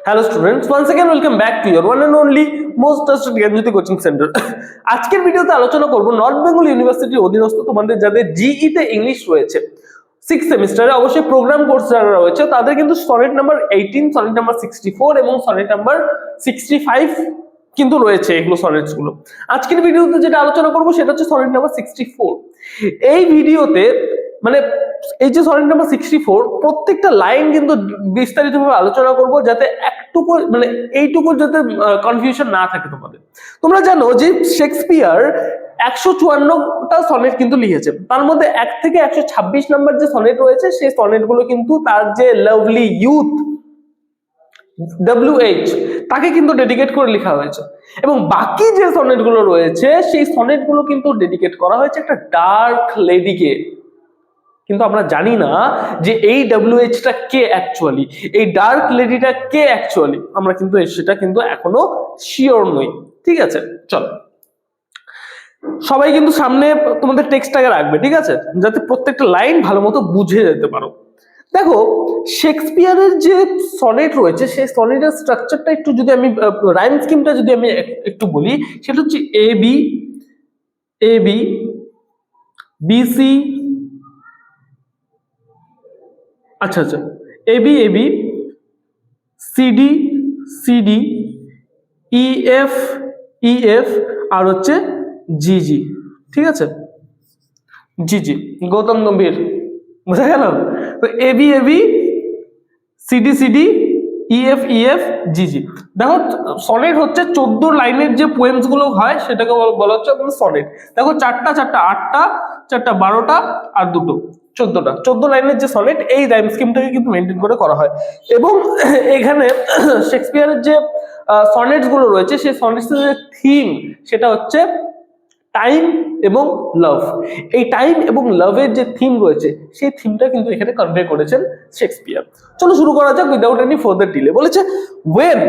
hello students once again welcome back to your one and only most trusted Gyanjyoti coaching centre আজকের ভিডিওতে আলোচনা করব north Bengal ইউনিভার্সিটির অধীনস্থ তোমাদের যাদের জিই তে ইংলিশ রয়েছে সিক্স সেমিস্টারে অবশ্যই প্রোগ্রাম কোর্স যারা রয়েছে তাদের কিন্তু sonnet number eighteen sonnet number sixty four এবং সনেট নাম্বার সিক্সটি ফাইভ কিন্তু রয়েছে এগুলো সনেটস গুলো আজকের ভিডিওতে যেটা আলোচনা করব সেটা হচ্ছে সনেট নাম্বার সিক্সটি ফোর এই ভিডিওতে মানে এই যে সনেট নাম্বার সিক্সটি ফোর প্রত্যেকটা লাইন কিন্তু বিস্তারিতভাবে আলোচনা করব যাতে একটুকু মানে এইটুকু যাতে কনফিউশন না থাকে তোমাদের। তোমরা জানো যে শেক্সপিয়ার একশো চুয়ান্নটা সনেট কিন্তু লিখেছে। তার মধ্যে এক থেকে একশো ছাব্বিশ নাম্বার যে সনেট রয়েছে সেই সনেটগুলো কিন্তু তার যে লাভলি ইউথ ডব্লিউএইচ তাকে কিন্তু ডেডিকেট করে লেখা হয়েছে। এবং বাকি যে সনেটগুলো রয়েছে, সেই সনেটগুলো কিন্তু ডেডিকেট করা হয়েছে একটা ডার্ক লেডিকে কিন্তু আমরা জানি না যে এই ডব্লিউএইচটা কে অ্যাকচুয়ালি এই ডার্ক লেডিটা কে অ্যাকচুয়ালি আমরা কিন্তু সেটা কিন্তু এখনও শিওর নই। ঠিক আছে? চলো। সবাই কিন্তু সামনে তোমাদের টেক্সটটাকে রাখবে, ঠিক আছে? যাতে প্রত্যেকটা লাইন ভালো মতো বুঝে যেতে পারো। দেখো শেক্সপিয়ারের যে সনেট রয়েছে, সেই সনেটের স্ট্রাকচারটা একটু যদি আমি রাইম স্কিমটা যদি আমি একটু বলি, সেটা হচ্ছে A B A B BC আচ্ছা আচ্ছা। A B A B CD CD EF EF আর হচ্ছে জি জি। ঠিক আছে? জি জি। গৌতম গম্ভীর। বোঝা গেল? তো A B A B CD CD EF EF G G. দেখো সনেট হচ্ছে চোদ্দ লাইনের যে পোয়েমসগুলো হয়, সেটাকে বলা হচ্ছে সনেট দেখো, চারটা চারটা, আটটা, চারটা, বারোটা আর দুটো। চোদ্দটা। চোদ্দ লাইনের যে সনেট এই রাইম স্কিমটাকে কিন্তু মেনটেন করে করা হয়। এবং এখানে শেক্সপিয়ারের যে সনেটসগুলো রয়েছে, সেই সনেটস যে থিম সেটা হচ্ছে টাইম এবং লাভ এই টাইম এবং লাভের যে থিম রয়েছে, সেই থিমটা কিন্তু এখানে কনভে করেছেন শেক্সপিয়ার। চলো শুরু করা যাক উইদাউট এনি ফার্দার ডিলে বলেছে when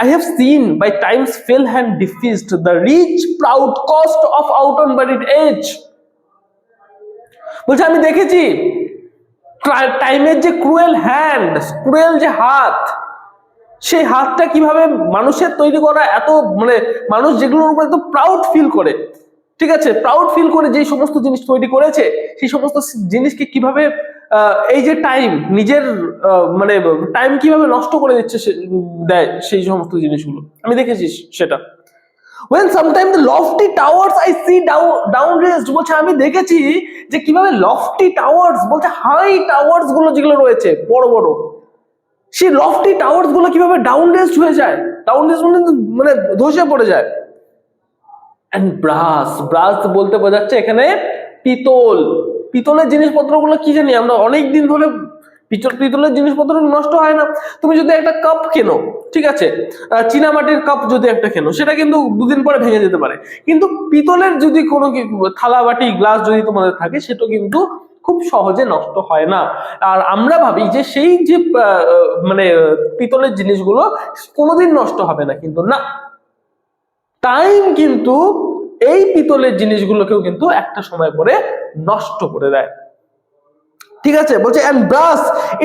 I have seen by time's fell hand defaced the rich proud cost of outworn buried age বলছে, আমি দেখেছি। টাইমের যে ক্রুয়েল হ্যান্ড ক্রুয়েল যে হাত, সেই হাতটা কীভাবে মানুষের তৈরি করা এত মানে মানুষ যেগুলোর উপর এত প্রাউড ফিল করে। ঠিক আছে? প্রাউড ফিল করে যে সমস্ত জিনিস তৈরি করেছে, সেই সমস্ত জিনিসকে কীভাবে এই যে টাইম নিজের মানে টাইম কীভাবে নষ্ট করে দিচ্ছে দেয় সেই সমস্ত জিনিসগুলো। আমি দেখেছি সেটা। When sometimes the lofty towers, I see down down raised বলছে, আমি দেখেছি যে কীভাবে লফটি টাওয়ার্স বলছে হাই টাওয়ার্সগুলো যেগুলো রয়েছে, বড় বড়, সেই লফটি টাওয়ার্সগুলো কীভাবে ডাউন রেস্ট হয়ে যায়? ডাউন রেস্ট মানে মানে ধসে পড়ে যায়। এন্ড ব্রাস ব্রাস বলতে বোঝাচ্ছে এখানে পিতল। পিতলের জিনিসপত্রগুলো কি জানি, আমরা অনেক দিন ধরে পিতল পিতলের জিনিসপত্র নষ্ট হয় না। তুমি যদি একটা কাপ কেনো, ঠিক আছে চীনামাটির কাপ যদি একটা কেনো, সেটা কিন্তু দুদিন পরে ভেঙে যেতে পারে। কিন্তু পিতলের যদি কোনো থালা, বাটি গ্লাস যদি তোমাদের থাকে, সেটা কিন্তু খুব সহজে নষ্ট হয় না। আর আমরা ভাবি যে সেই যে মানে পিতলের জিনিসগুলো কোনোদিন নষ্ট হবে না কিন্তু না। টাইম কিন্তু এই পিতলের জিনিসগুলোকেও কিন্তু একটা সময় পরে নষ্ট করে দেয়। ঠিক আছে? বলছে and brass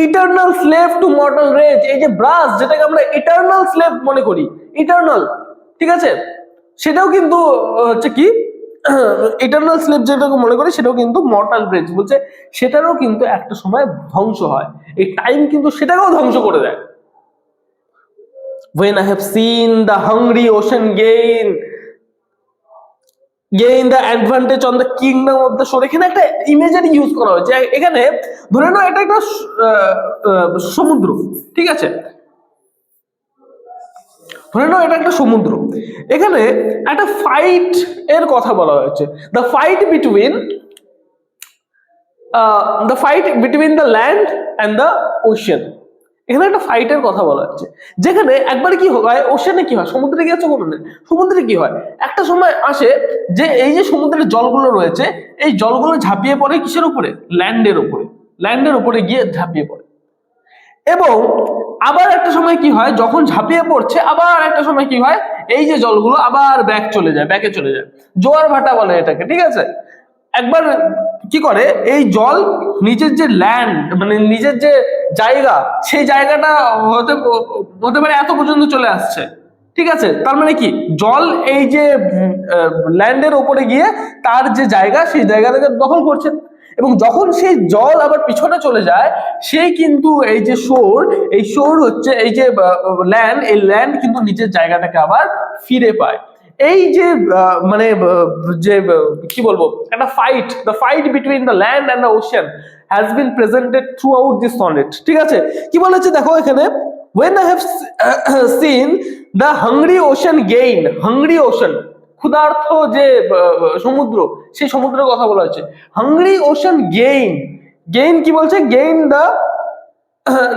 eternal slave to mortal rage এই যে ব্রাস যেটাকে আমরা ইটারনাল স্লেভ মনে করি ইটারনাল ঠিক আছে? সেটাও কিন্তু হচ্ছে কি? ইটারনাল স্লেভ যেটাকে মনে করি, সেটাও কিন্তু মর্টাল রেজ বলছে, সেটারও কিন্তু একটা সময় ধ্বংস হয়। এই টাইম কিন্তু সেটাকেও ধ্বংস করে দেয়। When I have seen the hungry ocean gain gain the advantage on the kingdom of the shore এখানে একটা ইমেজারি ইউজ করা হয়েছে। এখানে ধরে নাও, এটা একটা সমুদ্র, ঠিক আছে? ধরে নাও, এটা একটা সমুদ্র। এখানে একটা ফাইট এর কথা বলা হয়েছে। The fight between the fight between the land and the ocean এখানে একটা ফাইটের কথা বলা হচ্ছে। যেখানে একবার কি হয় ওশানে কি হয়? সমুদ্রে গেছে কোনো সমুদ্রে কি হয়? একটা সময় আসে যে এই যে সমুদ্রের জলগুলো রয়েছে, এই জলগুলো ঝাঁপিয়ে পড়ে কিসের উপরে? ল্যান্ডের উপরে। ল্যান্ডের উপরে গিয়ে ঝাঁপিয়ে পড়ে। এবং আবার একটা সময় কি হয়, যখন ঝাঁপিয়ে পড়ছে, আবার একটা সময় কি হয়, এই যে জলগুলো আবার ব্যাক চলে যায় ব্যাকে চলে যায়। জোয়ার ভাটা বলে এটাকে, ঠিক আছে? একবার কি করে? এই জল নিজের যে ল্যান্ড মানে নিজের যে জায়গা, সেই জায়গাটা হতে হতে পারে এত পর্যন্ত চলে আসছে। ঠিক আছে? তার মানে কি? জল এই যে ল্যান্ডের ওপরে গিয়ে তার যে জায়গা, সেই জায়গা থেকে দখল করছে। এবং যখন সেই জল আবার পিছনে চলে যায় সেই কিন্তু এই যে শোর এই শোর হচ্ছে এই যে ল্যান্ড এই ল্যান্ড কিন্তু নিজের জায়গাটাকে আবার ফিরে পায়। এই যে মানে যে কি বলব, একটা fight the fight between the land and the ocean has been presented throughout this sonnet ঠিক আছে? কি বলেছে দেখো এখানে? When i have seen the hungry ocean gain, hungry ocean ক্ষুধার্থ যে সমুদ্র, সেই সমুদ্রের কথা বলা হচ্ছে হাংরি ওশান গেইন গেইন কি বলছে? Gain the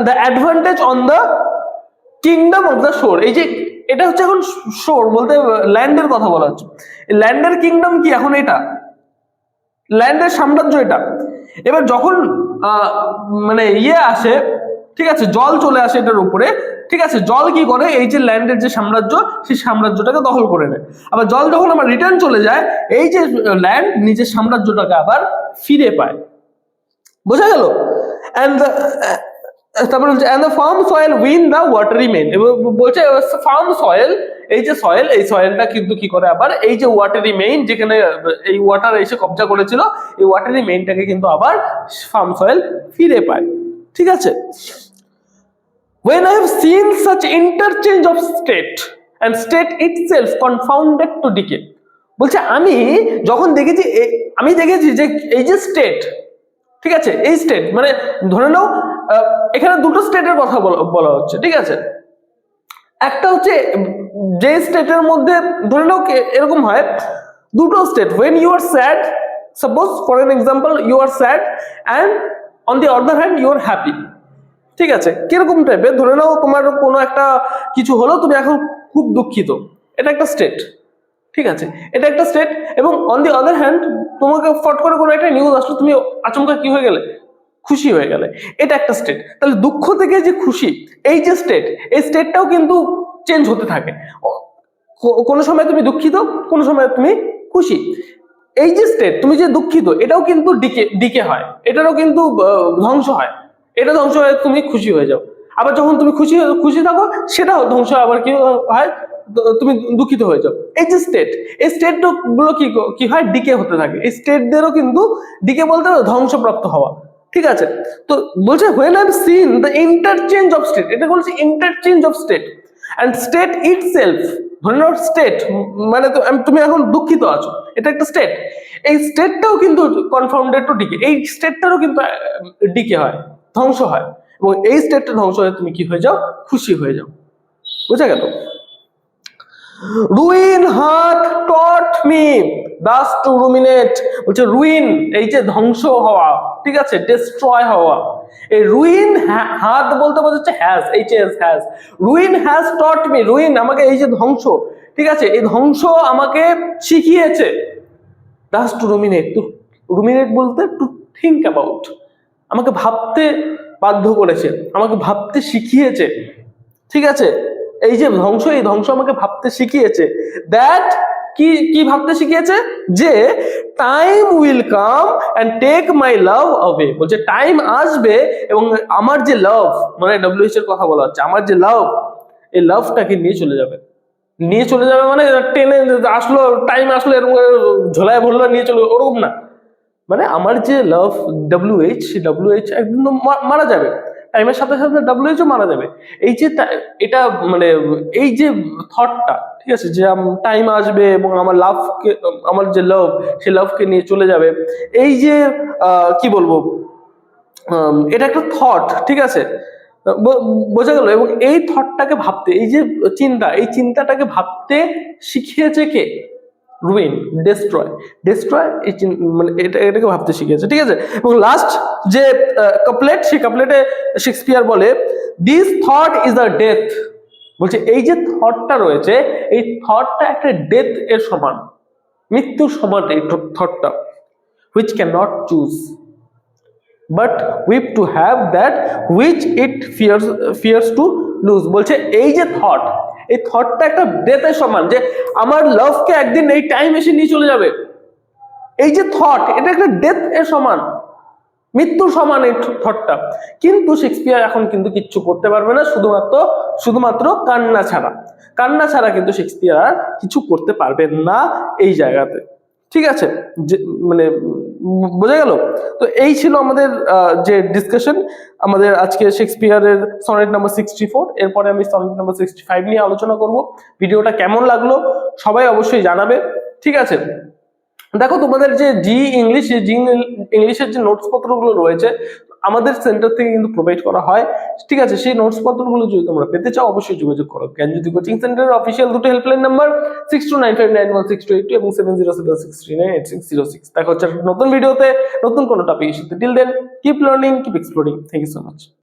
the advantage on the kingdom of the shore এই যে এটা হচ্ছে এখন শোর বলতে ল্যান্ডের কথা বলা হচ্ছে। ল্যান্ডের কিংডম কি এখন এটা? ল্যান্ডের সাম্রাজ্য এটা। এবার যখন মানে ইয়ে আসে, ঠিক আছে, জল চলে আসে এটার উপরে, ঠিক আছে, জল কি করে? এই যে ল্যান্ডের যে সাম্রাজ্য, সেই সাম্রাজ্যটাকে দখল করে নেয়। আবার জল যখন আমার রিটার্ন চলে যায়, এই যে ল্যান্ড নিজের সাম্রাজ্যটাকে আবার ফিরে পায়। বোঝা গেল? অ্যান্ড তারপর বলছে and the firm soil win the watery main বলছে ফার্ম সয়েল এই যে সয়েল এই সয়েলটা কিন্তু কি করে আবার, এই যে ওয়াটারি মেইন যেখানে, এই ওয়াটার এসে কবজা করেছিল, এই ওয়াটারি মেইনটাকে কিন্তু আবার ফার্ম সয়েল ফিরে পায়। ঠিক আছে? When I have seen such interchange of state, and state itself confounded to decay, বলছে, আমি যখন দেখেছি আমি দেখেছি যে এই যে স্টেট ঠিক আছে? এই স্টেট মানে ধরে নাও এখানে দুটো স্টেটের কথা বলা- হচ্ছে, ঠিক আছে? একটা হচ্ছে, যে স্টেটের মধ্যে, ধরে নাও এরকম হয়, দুটো state when you are sad suppose for an example you are sad and on the other hand you are happy ঠিক আছে? কীরকম টাইপের ধরে নাও, তোমার কোনো একটা কিছু হলো, তুমি এখন খুব দুঃখিত। এটা একটা স্টেট ঠিক আছে? এটা একটা স্টেট এবং অন দি আদার হ্যান্ড তোমাকে ফট করে কোনো একটা নিউজ আসলো, তুমি আচমকা কি হয়ে গেলে? খুশি হয়ে গেলে। এটা একটা স্টেট তাহলে দুঃখ থেকে যে খুশি, এই যে স্টেট এই স্টেটটাও কিন্তু চেঞ্জ হতে থাকে। কোনো সময় তুমি দুঃখিত, কোনো সময় তুমি খুশি। এই যে স্টেট তুমি যে দুঃখিত, এটাও কিন্তু ডিকে ডিকে হয়। এটারও কিন্তু ধ্বংস হয়। এটা ধ্বংস হয়ে তুমি খুশি হয়ে যাও। আবার যখন তুমি খুশি খুশি থাকো, সেটাও ধ্বংস আবার কি হয়? তুমি দুঃখিত হয়ে যাও। এই যে স্টেট এই স্টেটগুলো কি কি হয়? ডিকে হতে থাকে। এই স্টেটদেরও কিন্তু ডিকে বলতে ধ্বংসপ্রাপ্ত হওয়া। ঠিক আছে? তো বলছে when I seen the interchange of state এটা বলছে interchange of state and state itself state মানে তুমি এখন দুঃখিত আছো। এটা একটা স্টেট এই স্টেটটাও কিন্তু কনফাউন্ডেড টু ডিকে এই স্টেটটারও কিন্তু ডিকে হয়, ধ্বংস হয়। এবং এই স্টেটটা ধ্বংস হয়ে তুমি কি হয়ে যাও? খুশি হয়ে যাও। বুঝা গেল? Ruin hath taught me thus to ruminate. বলছে, রুইন, এই যে ধ্বংস হওয়া, ঠিক আছে ডিস্ট্রয় হওয়া। এই রুইন হাত বলতে বোঝাচ্ছে has H S has ruin has taught me ruin আমাকে এই যে ধ্বংস, ঠিক আছে, এই ধ্বংস আমাকে শিখিয়েছে। Thus to ruminate to ruminate বলতে টু থিঙ্ক অ্যাবাউট আমাকে ভাবতে বাধ্য করেছে, আমাকে ভাবতে শিখিয়েছে, ঠিক আছে। এই যে ধ্বংস, এই ধ্বংস আমাকে ভাবতে শিখিয়েছে। দ্যাট কি কি ভাবতে শিখিয়েছে? যে time will come and take my love away বলছে টাইম আসবে এবং আমার যে লাভ মানে ডব্লিউএইচ এর কথা বলা হচ্ছে, আমার যে লাভ এই লাভটাকে নিয়ে চলে যাবে। নিয়ে চলে যাবে মানে টেনে আসলো টাইম আসলো, এরকম ঝোলায় ভরলো, নিয়ে চলে ওরকম না। মানে আমার যে লাভ ডাব্লিউ এইচ সেই ডাব্লিউ এইচ একদম মারা যাবে। টাইমের সাথে সাথে ডাব্লিউ এইচও মারা যাবে। এই যে এটা মানে এই যে থটটা ঠিক আছে, যে টাইম আসবে এবং আমার লাভকে আমার যে লাভ সেই লাভকে নিয়ে চলে যাবে, এই যে কি বলব এটা একটা থট ঠিক আছে? বোঝা গেল? এবং এই থটটাকে ভাবতে, এই যে চিন্তা, এই চিন্তাটাকে ভাবতে শিখিয়েছে কে? রুইন ডেস্ট্রয় ডেস্ট্রয় এই মানে এটা, এটাকে ভাবতে শিখিয়েছে, ঠিক আছে? এবং লাস্ট যে কাপলেট সেই কাপলেটে শেক্সপিয়ার বলে this thought is a death বলছে, এই যে থটটা রয়েছে, এই থটটা একটা ডেথ এর সমান। মৃত্যুর সমান এই থটটা which cannot choose but weep to have that which it fears fears to lose বলছে, এই যে থট এই থটটা একটা ডেথের সমান যে আমার লাভকে একদিন এই টাইম এসে নিয়ে চলে যাবে। এই যে থট এটা একটা ডেথ এর সমান, মৃত্যুর সমান এই থটটা কিন্তু শেক্সপিয়ার এখন কিন্তু কিচ্ছু করতে পারবে না, শুধুমাত্র শুধুমাত্র কান্না ছাড়া। কান্না ছাড়া কিন্তু শেক্সপিয়ার কিছু করতে পারবেন না এই জায়গাতে। ঠিক আছে? মানে বোঝা গেল? তো এই ছিল আমাদের যে ডিসকাশন আমাদের আজকে শেক্সপিয়ারের সনেট নাম্বার সিক্সটি ফোর এরপরে আমি সনেট নাম্বার সিক্সটি ফাইভ নিয়ে আলোচনা করব। ভিডিওটা কেমন লাগল সবাই অবশ্যই জানাবে, ঠিক আছে? দেখো, তোমাদের যে জি ইংলিশ জি ইংলিশের যে নোটস পত্রগুলো রয়েছে আমাদের সেন্টার থেকে কিন্তু প্রোভাইড করা হয়। ঠিক আছে, সেই নোটস পত্রগুলো যদি তোমরা পেতে চাও, অবশ্যই যোগাযোগ করো। যদি কোচিং সেন্টারের অফিসিয়াল দুটো helpline number six two nine five nine one six two eight two এবং seven zero seven six three nine eight six zero six দেখা হচ্ছে নতুন ভিডিওতে নতুন কোনো topic till then keep learning keep exploring thank you so much